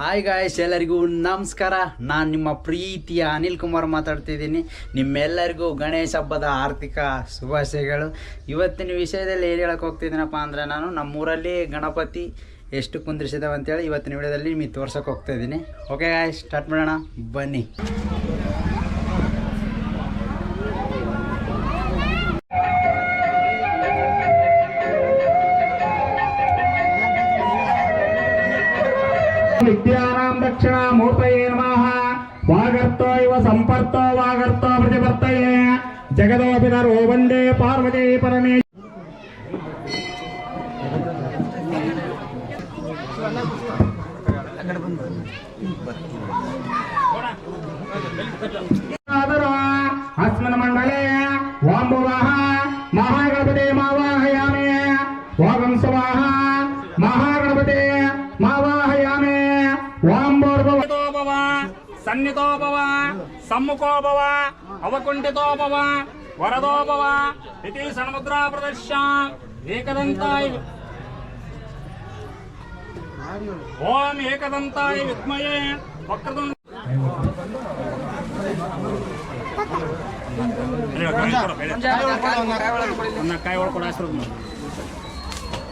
Hi guys ಎಲ್ಲರಿಗೂ ನಮಸ್ಕಾರ. ನಾನು ನಿಮ್ಮ ಪ್ರೀತಿಯ ಅನಿಲ್ ಕುಮಾರ್ ಮಾತಾಡ್ತಿದ್ದೀನಿ ನಿಮ್ಮೆಲ್ಲರಿಗೂ ಗಣೇಶ ಹಬ್ಬದ ಆರ್ಥಿಕ ಶುಭಾಶಯಗಳು. ಇವತ್ತಿನ ವಿಷಯದಲ್ಲಿ ಏನು ಹೇಳಕ್ಕೆ ಹೋಗ್ತಿದ್ದೀನಪ್ಪ ಅಂದರೆ ನಾನು ನಮ್ಮೂರಲ್ಲಿ ಗಣಪತಿ ಎಷ್ಟು ಕುಂದಿರಿಸಿದವಂತೇಳಿ ಇವತ್ತಿನ ವಿಡಿಯೋದಲ್ಲಿ ನಿಮಗೆ ತೋರ್ಸೋಕೆ ಹೋಗ್ತಾ ಇದ್ದೀನಿ. ಓಕೆ ಗಾಯ್ಸ್ ಸ್ಟಾರ್ಟ್ ಮಾಡೋಣ. ಬನ್ನಿ. విద్యానాం దక్షిణామూర్తయే నమః వాగర్తో ఇవ సంపర్తో వాగర్తో ప్రతిపర్తయే జగదోపిదరో వందే పార్వతీ పరమే అస్మన్ మండలే వాంబువాహ మహాగణపతే మావాహయామే వాగం మహాగణపతే మావా సన్నితోపవ సమ్ముకోపవ అవకుంఠితోపవ వరదోపవ ఇది సన్ముద్రా ప్రదర్శ ఏకదంతాయ ఓం ఏకదంతాయ విద్మయే వక్రదుం काय ओळख काय ओळख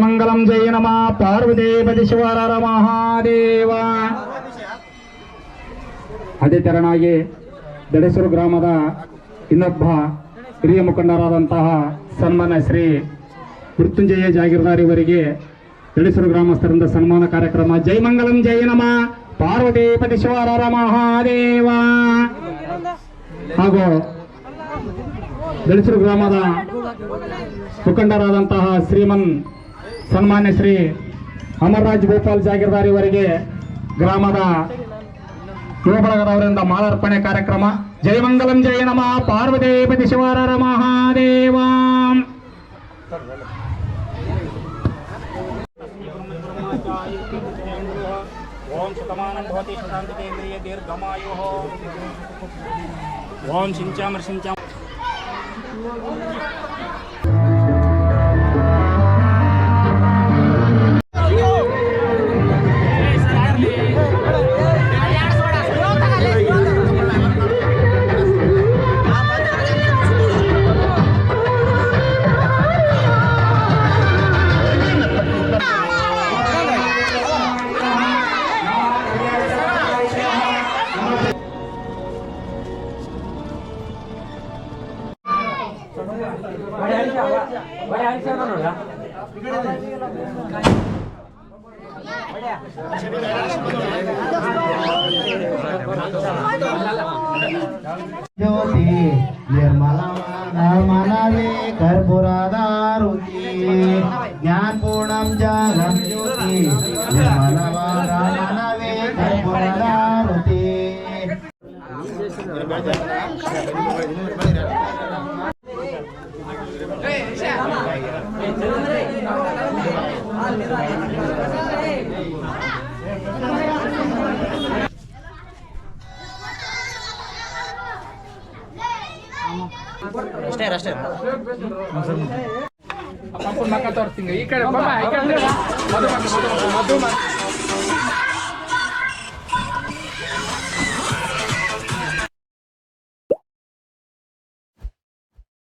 ಮಂಗಲಂ ಜಯ ನಮ ಪಾರ್ವದೇವತಿ ಶಿವರ ಮಹಾದೇವ ಅದೇ ತೆರನಾಗಿ ದಡೇಶ್ವರ ಗ್ರಾಮದ ಇನ್ನೊಬ್ಬ ಹಿರಿಯ ಮುಖಂಡರಾದಂತಹ ಸನ್ಮಾನ ಶ್ರೀ ಮೃತ್ಯುಂಜಯ ಜಾಗೀರ್ದಾರ್ ಇವರಿಗೆ ದಡೇಶ್ವರ ಗ್ರಾಮಸ್ಥರಿಂದ ಸನ್ಮಾನ ಕಾರ್ಯಕ್ರಮ. ಜೈ ಮಂಗಲಂ ಜಯ ನಮ. ಪಾರ್ವದೇಪತಿ ಶಿವರ ಮಹಾದೇವ. ಹಾಗೂ ಬೆಳಸೂರು ಗ್ರಾಮದ ಮುಖಂಡರಾದಂತಹ ಶ್ರೀಮನ್ ಸನ್ಮಾನ್ಯ ಶ್ರೀ ಅಮರ್ರಾಜ್ ಗೋಪಾಲ್ ಜಾಗೀರ್ದಾರ್ ಇವರಿಗೆ ಗ್ರಾಮದ ಯುವಬಳಗದವರಿಂದ ಮಾಲಾರ್ಪಣೆ ಕಾರ್ಯಕ್ರಮ. ಜಯಮಂಗಲಂ ಜಯ ನಮ. ಪಾರ್ವತಿಪತಿ ಶಿವರರ ಮಹಾದೇವ. ओम शतमानं भवति शतान्तिकेन्द्रिय दीर्घमायुः। ओम सिञ्चामर्सिञ्चाम ज्योति निर्मला मनवे कर्पुरादारुति ज्ञानपूर्णं जागं ज्योति निर्मलवा मनवे कर्पुरादारुति ಮನವೇ ಅಷ್ಟೇ. ಮಕ್ಕ ತೋರ್ತೀನಿ ಈ ಕಡೆ ಮಧು ಮಧು